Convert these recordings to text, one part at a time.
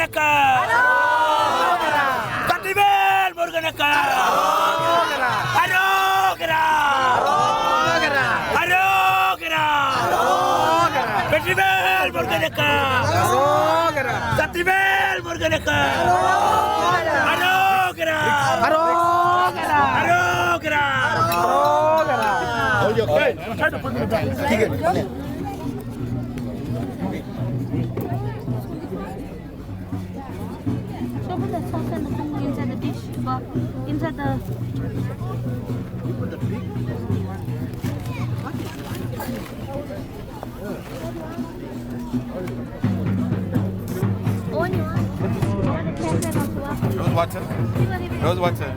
Morganaka. Arogra. Patibel Morganaka. Arogra. Arogra. Arogra. Arogra. Patibel Morganaka. Arogra. Patibel Morganaka. Arogra. Arogra. Arogra. Arogra. Arogra. Arogra. Arogra. Arogra. Arogra. Arogra. Arogra. The sauce and the food inside the dish, but inside the Onion. And the pepper also. Rose water. Rose water.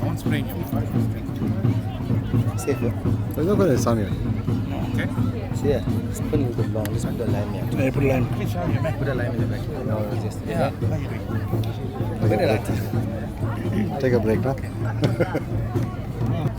One spring. Safe, yeah? There's no good Okay. So yeah, spin the long, just put the lime here. Yeah, eh, put the lime. Put the lime in the back. No, no. Yeah. Oh, yeah. Take a break, huh?